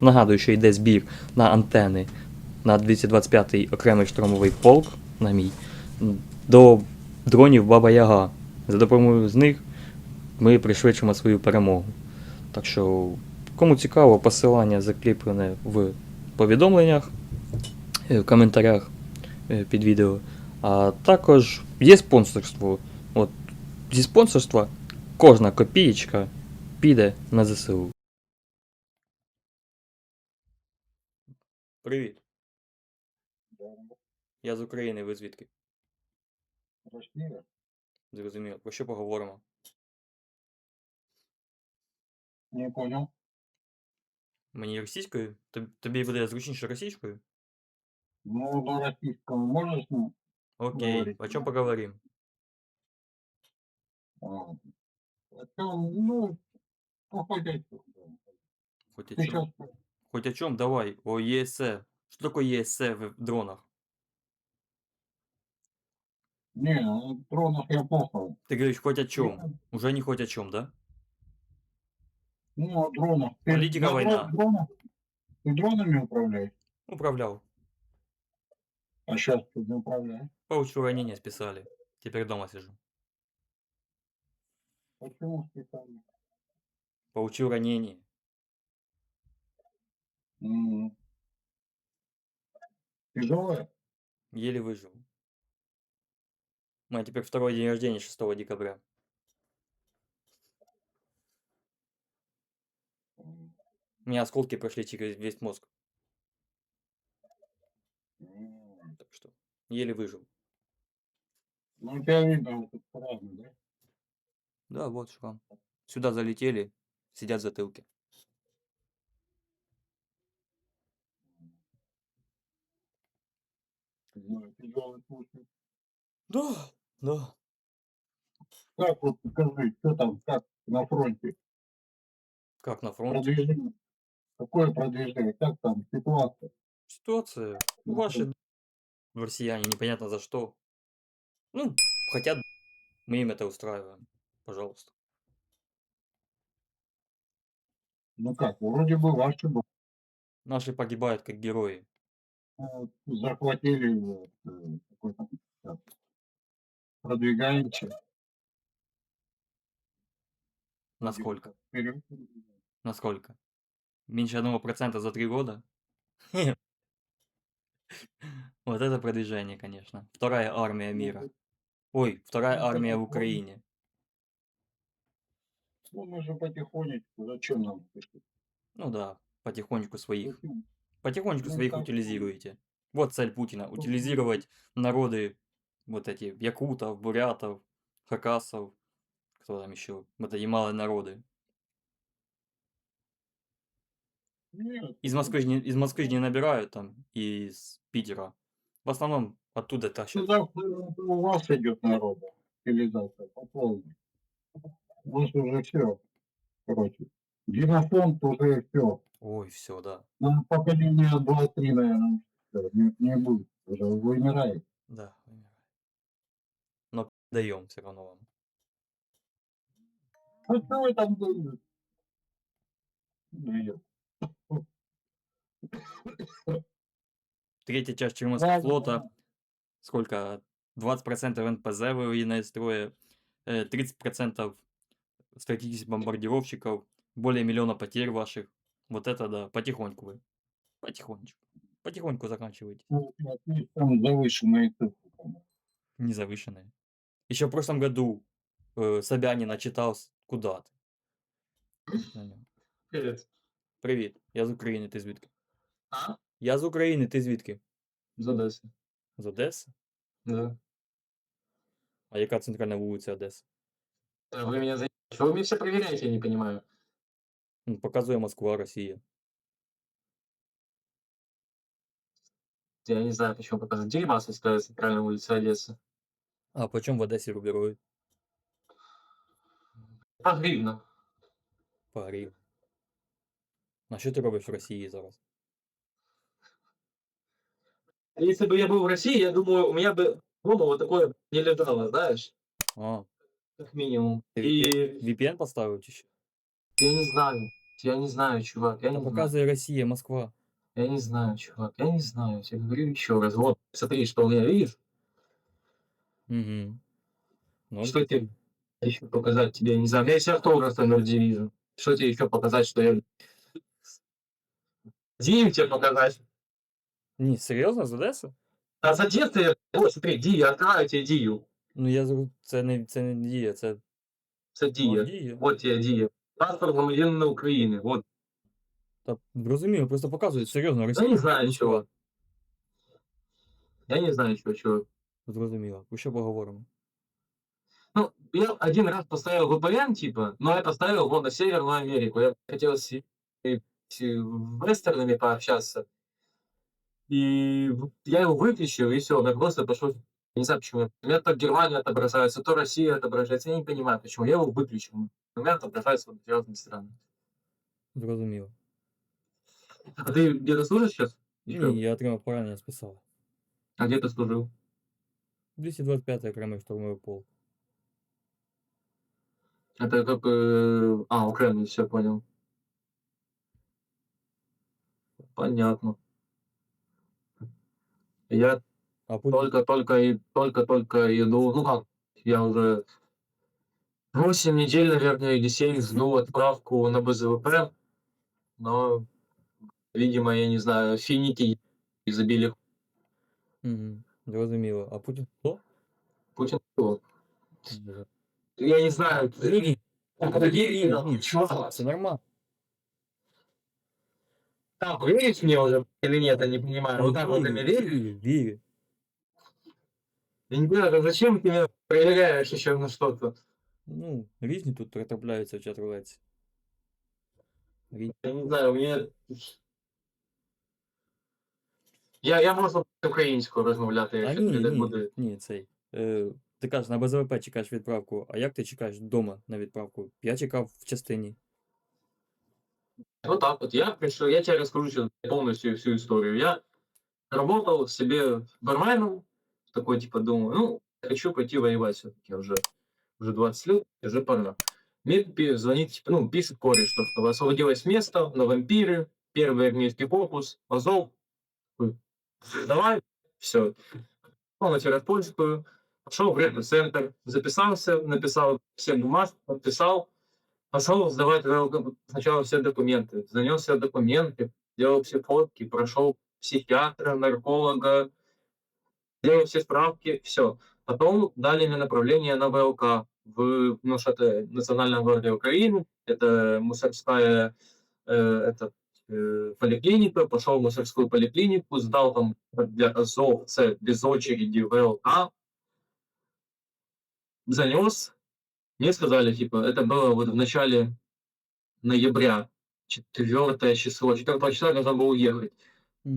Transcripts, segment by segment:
Нагадую, що йде збір на антени на 225-й окремий штурмовий полк на мій до дронів Баба Яга. За допомогою з них ми пришвидшимо свою перемогу. Так що, кому цікаво, посилання закріплене в повідомленнях, е, в коментарях е, під відео. А також є спонсорство. От, зі спонсорства кожна копієчка піде на ЗСУ. Привіт. Я з України, ви звідки? Росія? Зрозуміло. Про що поговоримо? Не понял. Мені російською? Тоб- Тобі буде зручніше російською? Ну, до российского можешь, ну, Окей, Говори. о чем поговорим? а, о чём, ну, походить. Хоть о Ты сейчас, Хоть о чем, давай. О ЕСЭ. Что такое ЕСЭ в дронах? не, ну, дронов я плохо. Ты говоришь хоть о чем. Уже не хоть о чем, да? Ну, о дронах. Ты Политика, на война. дрон- дронах? Ты дронами управляешь? Управлял. А сейчас ты не управляешь. Получил ранение, списали. Теперь дома сижу. Почему специально? Получил ранение. Тяжелое? Еле выжил. У меня теперь второй день рождения 6 декабря. У меня осколки прошли через весь мозг. Так что еле выжил. Ну, у тебя видно, вот тут сразу, да? Да, вот шрам. Сюда залетели, сидят в затылке. Тяжелый случай. Да, да. Как вот скажи, что там, как на фронте? Как на фронте? Продвижение. Какое продвижение? Как там ситуация? Ситуация. Ну, Ваши россияне, непонятно за что. Ну, хотят, мы им это устраиваем. Пожалуйста. Ну как, вроде бы ваши бы Наши погибают как герои. Э, захватили вот, э, какой-то как, продвигаемся. Насколько? Вперед. Насколько? Меньше одного процента за три года? Вот это продвижение, конечно. Вторая армия мира. Ой, вторая Ну, армия в Украине. Ну мы же потихонечку, зачем нам? Ну да, потихонечку своих. Потихонечку Ну, своих утилизируете. Вот цель Путина. Утилизировать народы, вот эти, якутов, бурятов, хакасов, кто там еще, вот эти малые народы. Нет, Из Москвы, из Москвы не набирают там, и из Питера. В основном оттуда ну, тащат. завтра у вас идет народ, цивилизация, по полной. У вас уже все, короче. Генофонд уже все. Ой, все, да. Ну, поколение 2-3, наверное, не, не будет. Уже вымирает. Да, вымирает. Но даем все равно вам. А что вы там думаете? Блин. Третья часть Черноморского Ладно, флота, ладно. сколько? 20% НПЗ из строя, э, 30% стратегических бомбардировщиков, более миллиона потерь ваших. Вот это да, потихоньку вы. Потихонечку. Потихоньку заканчивайте. Ну, у вас есть там завышенные цифры. по-моему. Не завышенные. Еще в прошлом году э, Собянин отчитался куда ты. Привіт. Привіт, я з України, ти звідки? А? Я з України, ти звідки? З Одеси. З Одеси? Да. А яка центральна вулиця Одеси? Э, Вы меня за... Чего вы мне все проверяете, я не понимаю. Ну, Показує Москва, Росія. Я не знаю, почему показывают. Дерибасовская центральная улица Одессы. А по чому в Одесі рубірують? По гривна. По гривні. А що ти робиш в Росії зараз? Если бы я был в России, я думаю, у меня бы дома вот такое не лежало, знаешь, А, как минимум. ти И VPN поставив чи що? я не знаю. Я не знаю, чувак, я Та не знаю. показує Росія, Москва. Я не знаю, чувак, я не знаю. Я тебе говорю еще раз. Вот, смотри, что у меня видишь. Угу. Ну, Что тебе еще показать тебе? Я не знаю. У меня есть автограф на Division. Что тебе еще показать, что я... Дим тебе показать. Ні, серйозно, з Одеси? А за детство я... Вот, смотри, Ди, я открываю тебе Дию. Ну я зру- це не це не дія, це Это Дия. О, дія. Вот тебе Дия. Паспорт громадянина Украины. Вот. Та зрозуміло, просто показують серйозно Я Росія. не знаю, Москва. чего. Я не знаю, чего, чего. Зрозуміло. Про що поговоримо? Ну, я один раз поставил VPN, типа, но я поставил его на Северную Америку. Я хотел с, с- с вестернами пообщаться. И в- я его выключил, и все, у меня просто пошел... не знаю почему. У меня то Германия отображается, то Россия отображается. Я не понимаю, почему. Я его выключил. У меня отображаются вот разные страны. Зрозуміло. А ты где-то служишь сейчас? Ні, я отримав поранення списали. А где ты служил? 225 окремий штурмовий полк. Это как... э, А, Украина, все понял. Понятно. Я А потім только-только и только-только иду, ну как, я уже 8 недель, наверное, или 7 жду отправку на БЗВП, но, видимо, я не знаю, финики забили Угу. Зрозуміло. А Путін хто? Путин. кто? Я не знаю, Ирина. Ирина, Ні, чё? Це нормально. Так, веришь мне уже или нет, я не понимаю. Вот так вот ты мне веришь? Вірю, вірю. Я не понимаю, зачем ты меня проверяешь еще на что-то? Ну, різні тут трапляються в чат рулеці. Різні. Я не знаю, у меня... Я, я можу українською розмовляти, А якщо ні, тобі так ні, буде. ні, цей. Е, ти кажеш, на БЗВП чекаєш відправку, а як ти чекаєш вдома на відправку? Я чекав в частині. Вот так вот. Я пришел, я тебе сейчас полностью всю историю. Я работал себе барменом, такой типа думаю, ну, хочу пойти воевать все-таки уже. Уже 20 лет, уже пора. Мне звонит, типа, ну, пишет кореш, что, освободилось место на вампиры, первый армейский корпус, Азов. Давай, все. Пошел на Тираспольскую, пошел в центр, записался, написал все бумажки, подписал, пошел сдавать сначала все документы, занес все документы, делал все фотки, прошел психиатра, нарколога, делал все справки, все. Потом дали мне направление на ВЛК в ну, что это Национальная гвардия Украины, это мусорская э, это, э, поликлиника, пошел в мусорскую поликлинику, сдал там для Азов, без очереди ВЛК, занес, мне сказали, типа, это было вот в начале ноября, 4 число, 4 числа я должен был уехать.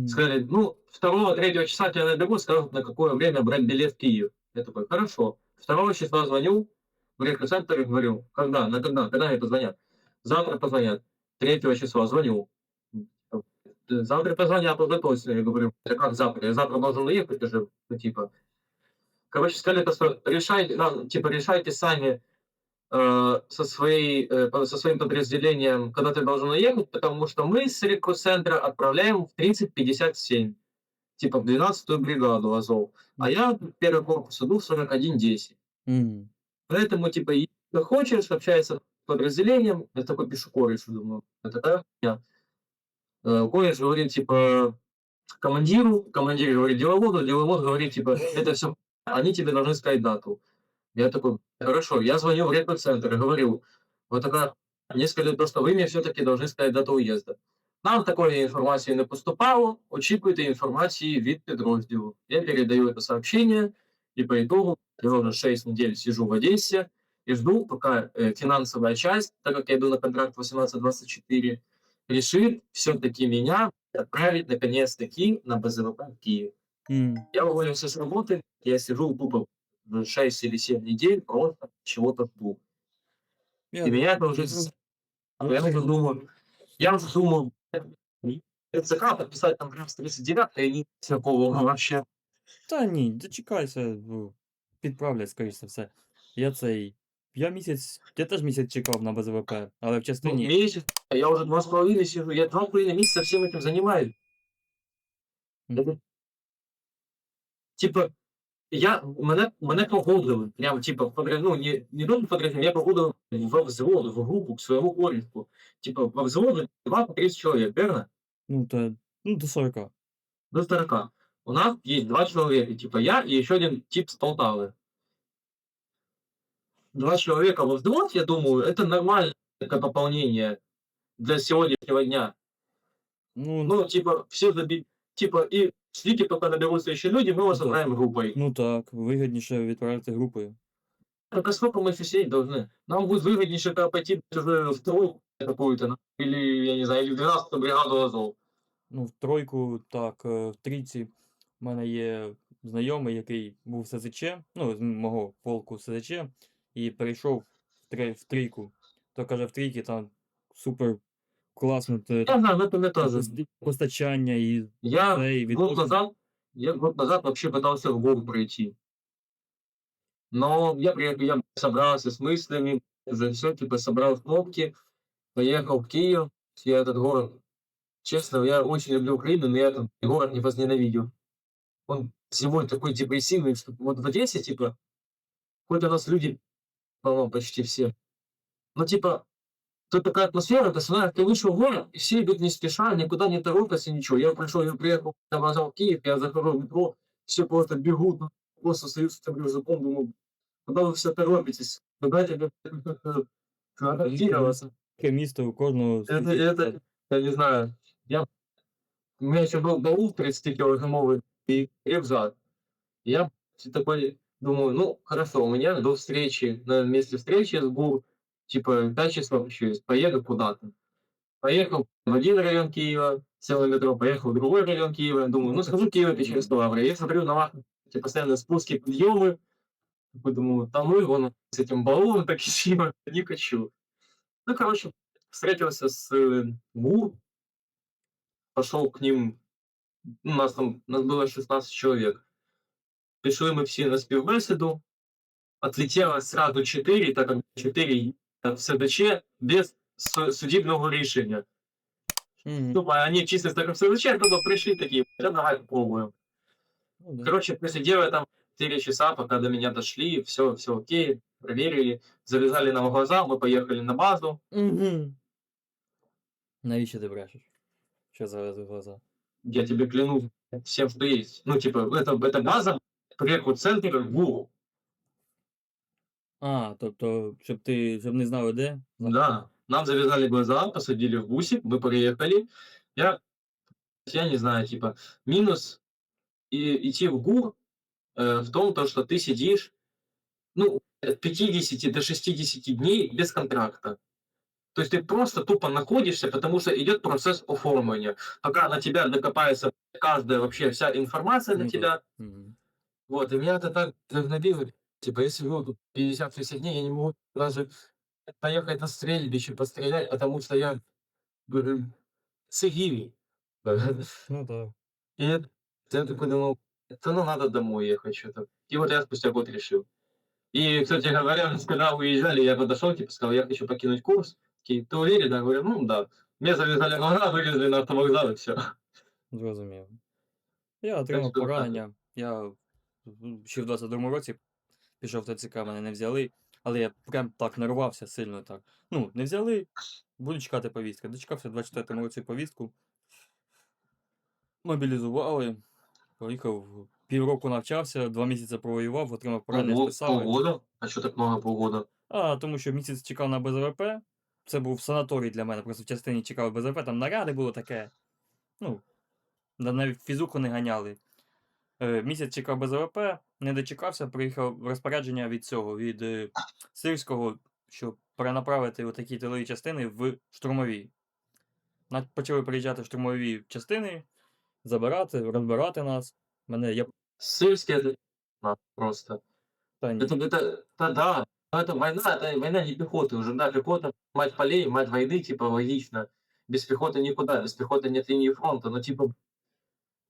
Сказали, ну, 2-3 числа тебя наберу, скажут, на какое время брать билет в Киев. Я такой, хорошо. 2 числа звоню в рекрут-центр и говорю, когда, на когда, когда мне позвонят? Завтра позвонят. 3 числа звоню. Завтра позвонят точно. Я говорю, «Да как завтра? Я завтра должен уехать уже, ну, типа. Короче, сказали, решайте, ну, типа, решайте сами э, со, своей, э, со своим подразделением, когда ты должен уехать, потому что мы с рекрут-центра отправляем в 3057, типа в 12-ю бригаду Азов. А я первый корпус иду в 4110. м. Поэтому, типа, если хочешь, общайся с подразделением, я такой пишу корешу, думаю, это такая хуйня. Э, Кореш говорит, типа, командиру, командир говорит деловоду, деловод говорит, типа, это все, они тебе должны сказать дату. Я такой, хорошо, я звоню в рекрут-центр и говорю, вот такая, мне сказали то, что вы мне все-таки должны сказать дату уезда. Нам такої інформації не поступало, очікуйте інформації від підрозділу. Я передаю это сообщение, и по итогу я уже 6 недель сижу в Одессе и жду, пока э, финансовая часть, так как я иду на контракт 18-24, решит все-таки меня отправить наконец-таки на БЗВП в Киев. М. Я уволился с работы, я сижу тупо 6 или 7 недель, просто чего-то жду. Я- И меня это уже... с- Я уже думаю, я уже думаю, РЦК подписать там прям с 39 и не такого вообще. Та ні, дочекайся, ну, підправлять, скоріш за все. Я цей. Я місяць. Я теж місяць чекав на БЗВП, але в Ну, частині. месяц, а я уже два с половиной сижу, я два с половиной месяца всем этим занимаюсь. Мгм. Это- Типа, я, мене, мене погодили, прям, типа, фотограф- ну, не, не только фотографии, я погодил во взвод, в группу, к своему корешку. Типа, во взводу 2 по 30 человек, верно? Ну, то, ну, до 40. До 40. У нас есть два человека, типа я и еще один тип с Полтавы. Два человека во взвод, я думаю, это нормальное пополнение для сегодняшнего дня. Ну, Ну, типа, все заби... Типа, и слики только наберутся еще люди, мы вас Да. собираем группой. ну так, вигідніше відправити групою. Так а сколько мы сидеть должны? Нам будет выгоднее когда пойти уже в тройку какую-то, ну, или, я не знаю, или в 12 бригаду Азов. Ну, в тройку, так, е, в трійці. У мене є знайомий, який був в СЗЧ, ну, з мого полку СЗЧ, і перейшов в, три, в трійку. То каже, в трійці там супер класно те, знаю, но это мне тоже. постачання і Я цей год назад, я год назад вообще пытался в гору пройти. Но я приехал, я собрался с мыслями, уже все, типа, собрал кнопки, поехал в Киев, я этот город, честно, я очень люблю Украину, но я этот город не возненавидел. Он сегодня такой депрессивный, что вот в Одессе, типа, хоть у нас люди, по почти все, но, типа, тут такая атмосфера, ты знаешь, ты вышел в город, и все идут не спеша, никуда не торопятся, ничего. Я пришел, я приехал, я в Киев, я захожу в метро, все просто бегут, ну, просто союз там рюкзаком, думаю, куда вы все торопитесь? Куда тебе адаптироваться? таке місто у кожного. Это, это, я не знаю, я, у меня еще был баул 30 килограммовый и рюкзак. Я такой думаю, ну, хорошо, у меня до встречи, на месте встречи с ГУР, типа, 5 часов еще есть, поеду куда-то. Поехал в один район Киева, сел на метро, поехал в другой район Киева, думаю, ну, схожу в Киев и через Ставрополь. Я смотрю на вас, эти постоянно спуски, подъемы, такой думаю, там ну его с этим баллоном так сильно не хочу. Ну, короче, встретился с э, ГУР, пошел к ним, ну, нас там, нас было 16 человек. Пришли мы все на співбесіду, отлетело сразу 4, так как 4 в СДЧ без су- судебного решения. Мгм. Тупо они чисто с таким СДЧ, туда пришли такие, да давай попробуем. Ну, да. Короче, просидел я там 4 часа, пока до меня дошли, все, все окей, проверили, завязали нам глаза, мы поехали на базу. Мгм. Навіщо ти брешеш? Що завезли глаза? Я тебе клянусь всем, что есть. Ну, типа, это, это база, приехал центр ГУРу. А, тобто, щоб ти щоб не знали де? Да, нам завязали глаза, посадили в бусик, мы приехали. Я, я не знаю, типа, минус и, идти в ГУР э, в том, то, что ты сидишь, ну, от 50 до 60 дней без контракта. То есть ты просто тупо находишься, потому что идет процесс оформления. Пока на тебя докопается каждая вообще вся информация на Ну да. тебя. Мгм. Вот, и меня это так вдохновило. Типа, если вот тут 50-60 дней, я не могу даже поехать на стрельбище, пострелять, потому что я говорю, цивиль. Ну так. И я я такой думал, да ну надо домой ехать что-то. И вот я спустя год решил. И, кстати говоря, когда уезжали, я подошел, типа, сказал, я хочу покинуть курс. Такие, ты уверен? Я говорю, ну да. Мне завязали глаза, вывезли на автовокзал и все. Зрозумів. Я отримав що так. поранення. Я в- ще в 22-му році пішов в ТЦК, мене не взяли, але я прям так нервувався сильно так. Ну, не взяли, буду чекати повістки. Дочекався в 24-му році повістку. Мобілізували. Поїхав, півроку навчався, два місяці провоював, отримав поранення, списали. Полгода? А что так много полгода? А, тому що місяць чекав на БЗВП. Це був санаторій для мене. Просто в частині чекав БЗВП, там наряди було таке. Ну, навіть фізуку не ганяли. Е, місяць чекав БЗВП, не дочекався, приїхав в розпорядження від цього, від е, Сирського, щоб перенаправити отакі тилові частини в штурмові. На- Почали приїжджати штурмові частини, забирати, розбирати нас. Мене я Сырский это на, просто. та ні. Это, это, да, да, но это война, это война не пехоты уже, да, пехота, мать полей, мать войны, типа, логично. Без пехоты никуда, без пехоты нет линии фронта, но, типа,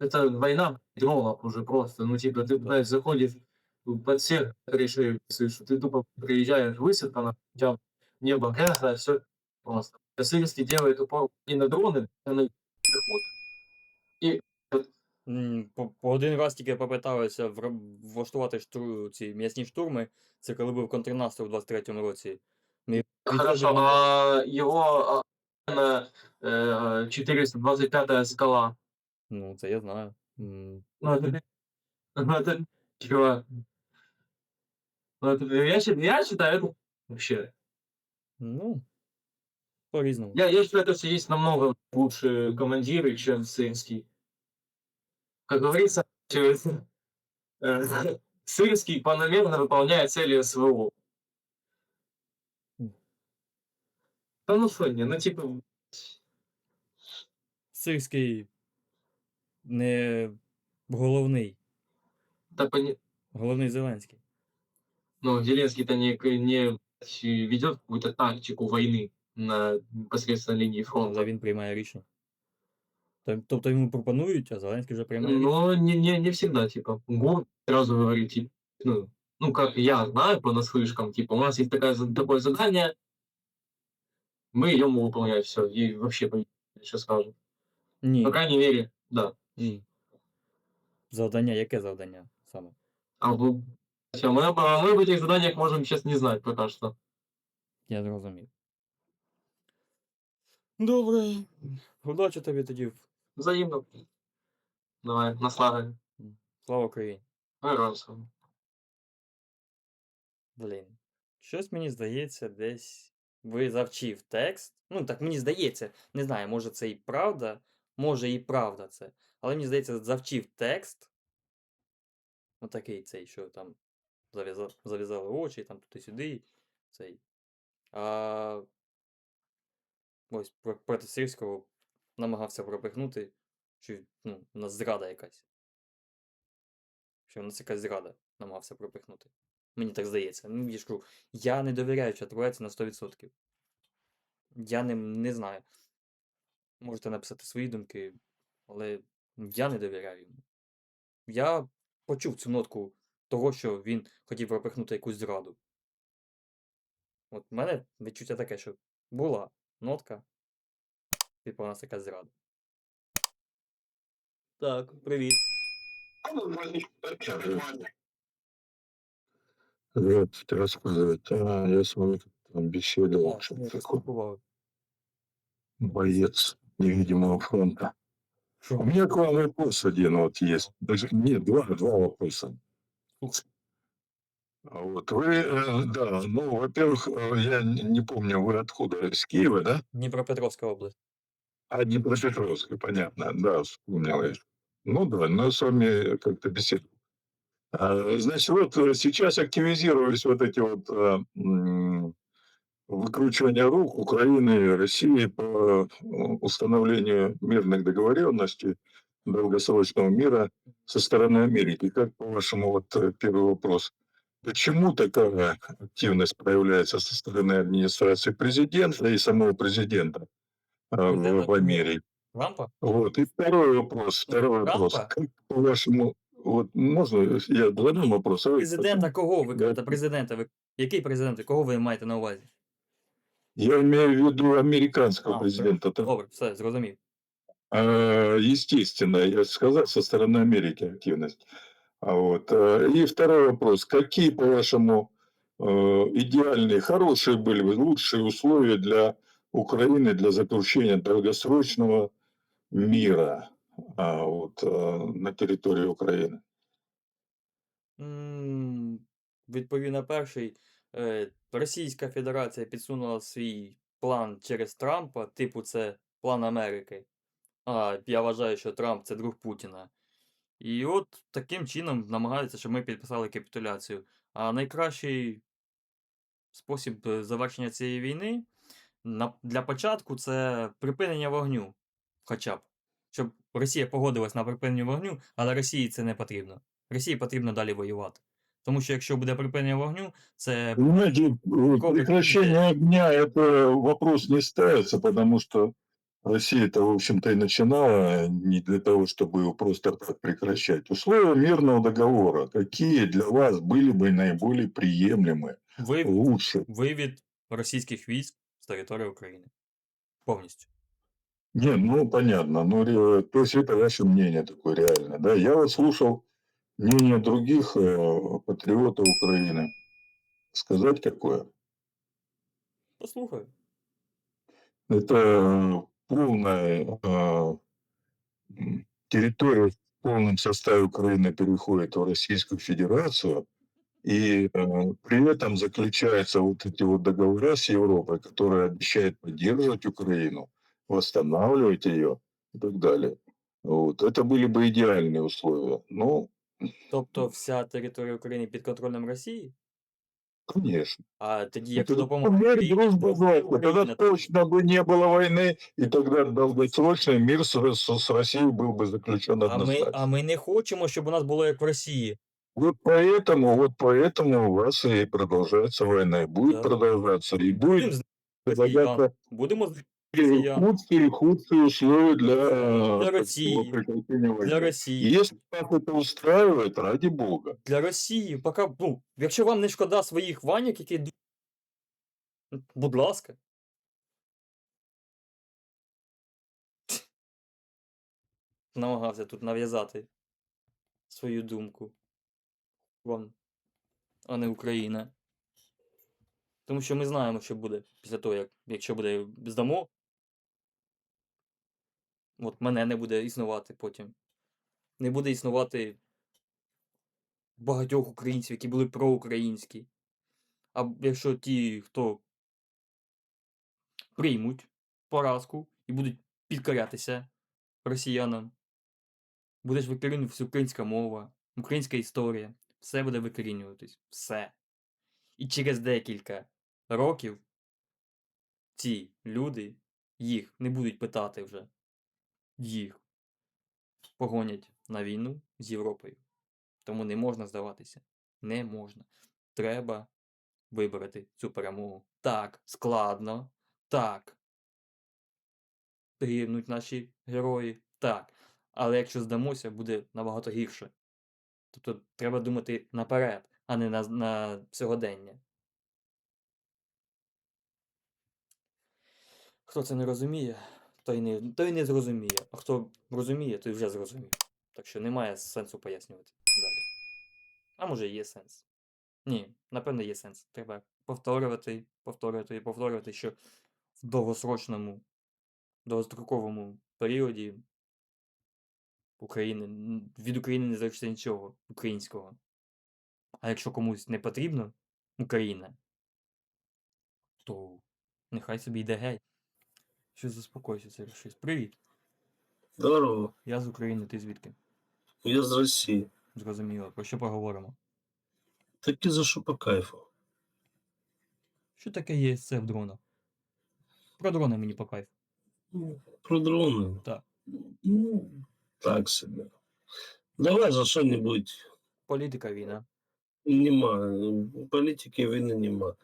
это война дронов уже просто, ну, типа, ты, знаешь, заходишь под всех решили, слышу. Ты тупо приезжаешь, высыпано, у тебя небо грязное, все просто. Сырский делает упор не на дроны, а на переход. И М, По, по один раз тільки попиталися вра- влаштувати штуру, ці м'ясні штурми. Це коли був контрнаступ у 23-му році. Ми хорошо, відходимо- а его а, на, э, 425 скала. Ну, це я знаю. М, Ну, это, ну, это, типа, ну, это, я, я считаю, это вообще. Ну, по-різному. Я, я считаю, что есть намного лучше командиры, чем Сырский. Как говорится, э, Сырский планомерно выполняет цели СВО. Да ну что, не, ну типа, Сирський не головний. да пони- Головний Зеленський. ну, Зеленский-то не, не ведет какую-то тактику войны на непосредственно линии Але фронта. він приймає рішення. Тоб- Тобто йому пропонують, а Зеленський вже приймає рішення. Но не, не, не всегда, типа, ГУР сразу говорит, типа, ну, ну, как я знаю по наслышкам, типа, у нас есть такая, за- такое задание, мы идем выполнять все, и вообще, что скажем. Ні. По крайней мере, да. Ні. Завдання, яке завдання саме? А в- всё, мы, а мы в этих заданиях можем сейчас не знать пока что. Я зрозумів. Добре. Удачі тобі тоді. Взаимно. Давай, наслагай. Слава Україні. Героям слава. Блін. Щось мені здається, десь ви завчив текст. Ну, так мені здається, не знаю, може це і правда, може і правда це. Але мені здається, завчив текст. Ну, такий цей, що там зав'яза- зав'язали очі, там туди-сюди. Цей. А ось про- проти Сирського намагався пропихнути, що ну, у нас зрада якась. Що у нас якась зрада намагався пропихнути. Мені так здається. Ну, я кажу, я не довіряю чатруеці на 100%. Я не, не знаю. Можете написати свої думки, але я не довіряю йому. Я почув цю нотку того, що він хотів пропихнути якусь зраду. От в мене відчуття таке, що була нотка, типу у нас якась зрада. Так, привіт. Здравствуйте, рассказывает. А, я с вами там беседовал, боец невидимого фронта. У меня к вам вопрос один вот есть. Даже нет, два, два вопроса. А Вот вы, э, да, ну, во-первых, э, я не помню, вы откуда, из Киева, да? Дніпропетровська область. А, Днепропетровска, понятно, да, вспомнил я. Ну да, но я с вами как-то беседовал. А, Значит, вот э, сейчас активизировались вот эти вот э, м, выкручивания рук Украины и России по э, установлению мирных договоренностей, долгосрочного мира со стороны Америки. Как, по-вашему, вот э, первый вопрос. Почему такая активность проявляется со стороны администрации президента и самого президента э, Президента в, в кого? Америке? Рампа? Вот. И второй вопрос. Второй Трампа? вопрос. Как, по-вашему, вот можно я задам вопрос? а вы Президента кого ви Да. кажете? Президента ви. Який президент? і Кого ви маєте на увазі? Я имею в виду американского А, президента. Там, Добре, все, зрозумів. э, естественно, я сказал, со стороны Америки активность. А вот. э, И второй вопрос. Какие, по-вашему, э, идеальные, хорошие были бы, лучшие условия для Украины для заключения долгосрочного мира а, вот, э, на территории Украины? М, Відповів на перший. Е, Російська Федерація підсунула свій план через Трампа, типу, це план Америки. А я вважаю, що Трамп це друг Путіна. І от таким чином намагаються, щоб ми підписали капітуляцію. А найкращий спосіб е, завершення цієї війни для початку це припинення вогню. Хоча б. Щоб Росія погодилась на припинення вогню, але Росії це не потрібно. Росії потрібно далі воювати. Тому що якщо буде припинення вогню, це Понимаете, э, Комплекс. прекращение огня это вопрос не ставится, потому что Россия-то, в общем-то, и начинала не для того, чтобы его просто так прекращать. Условия мирного договора, какие для вас были бы наиболее приемлемы, Вивід, лучше? вивід російських військ з території України. Повністю. Не, ну понятно. Ну, ре- то есть это ваше мнение такое реально, да? Я вот слушал мнение других э, патриотов Украины. Сказать какое? Послухаю. Это полная э, территория в полном составе Украины переходит в Российскую Федерацию, и э, при этом заключаются вот эти вот договора с Европой, которые обещают поддерживать Украину, восстанавливать ее и так далее. Вот. Это были бы идеальные условия. Ну, Тобто вся територія України під контролем Росії, конечно. а тоді, Это якщо допомога мир, Україні, дружба, то братья. Тогда Україна точно бы не было войны, и тогда долгосрочный мир с, с- с Россией был бы заключен А ми, однозначно. а ми не хочемо, щоб у нас було як в Росії. Вот поэтому, вот поэтому у вас и продолжается война, и будет Да. продолжаться, и Будемо будет з предлагаться росіян. Будемо з россиян. худшие и худшие условия для, э, Для такого России. прекращения войны. для И Росії. если вас это устраивает, ради бога. Для Росії. Поки, ну, якщо вам не шкода своїх ваньок, які йдуть, ну, будь ласка. Намагався тут нав'язати свою думку. Вам, а не Україна. Тому що ми знаємо, що буде після того, як якщо буде здамо. От мене не буде існувати потім. Не буде існувати багатьох українців, які були проукраїнські. А якщо ті, хто приймуть поразку і будуть підкорятися росіянам, буде ж викорінюватися українська мова, українська історія, все буде викорінюватись. Все. І через декілька років ці люди їх не будуть питати вже. Їх погонять на війну з Європою. Тому не можна здаватися. Не можна. Треба вибрати цю перемогу. Так, складно. Так. Гинуть наші герої. Так. Але якщо здамося, буде набагато гірше. Тобто треба думати наперед, а не на, на сьогодення. Хто це не розуміє, той не, той не зрозуміє. А хто розуміє, той вже зрозумів. Так що немає сенсу пояснювати далі. А може є сенс. Ні, напевно, є сенс. Треба повторювати, повторювати і повторювати, що в довгосрочному, довгостроковому періоді України, від України не залишиться нічого українського. А якщо комусь не потрібно Україна, то нехай собі йде геть. Щось заспокойся, це щось. Привіт. Здорово. Я з України, ти звідки? Я з Росії. Зрозуміло. Про що поговоримо? Так і за що по кайфу. Що таке є це в дронах? Про дрони мені по кайфу. Про дрони. Так. Ну, так собі. Давай за що-небудь. Політика війна. Нема. Політики війни нема.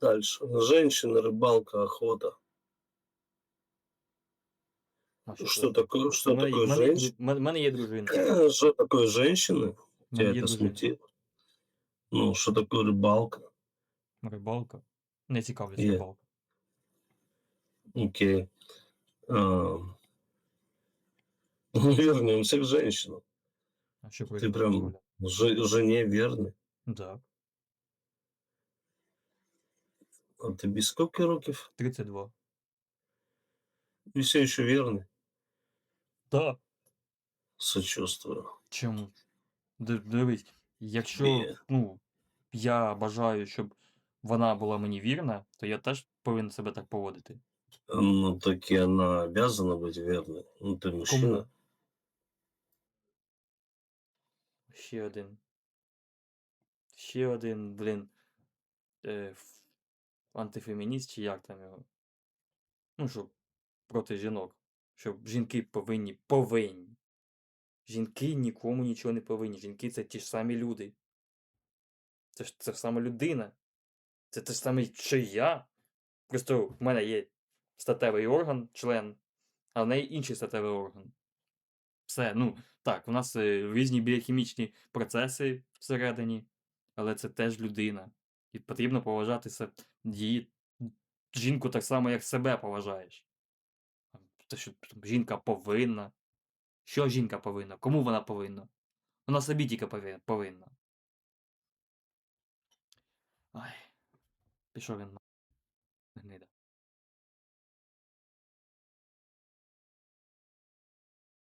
Дальше. Женщина, рибалка, охота. А Что це? такое, У что мене, такое в мене, є женщина? дру- в мене- в мене є дружина. Что такое женщина? В Тебя мене є это дружина. смутило? Ну, что такое рыбалка? Рибалка. Не цікавлюсь Є. рибалка. Окей. А, ну, вернемся к женщинам. А що про Ти рибалку прям- розмовляв? Ж- жене верный. Так. А тобі скільки років? 32. І все ще вірний. Так. Сочувствую. Чому? Ди- Дивись, якщо Ні. ну, я бажаю, щоб вона була мені вірна, то я теж повинен себе так поводити. Ну, так и она обязана быть верной. Ну, ты мужчина. Кому? Ще один. Ще один, блін. Е, ф- антифемініст, чи як там його. Ну, що проти жінок. Що жінки повинні. Повинні. Жінки нікому нічого не повинні. Жінки це ті ж самі люди. Це ж це ж саме людина. Це те ж саме, що я. Просто в мене є статевий орган, член. а в неї інший статевий орган. Все, ну так, у нас е, різні біохімічні процеси всередині, але це теж людина. І потрібно поважати її жінку так само, як себе поважаєш. Те, що жінка повинна. Що жінка повинна? Кому вона повинна? Вона собі тільки повинна. Ай. Пішов він на. Гнида.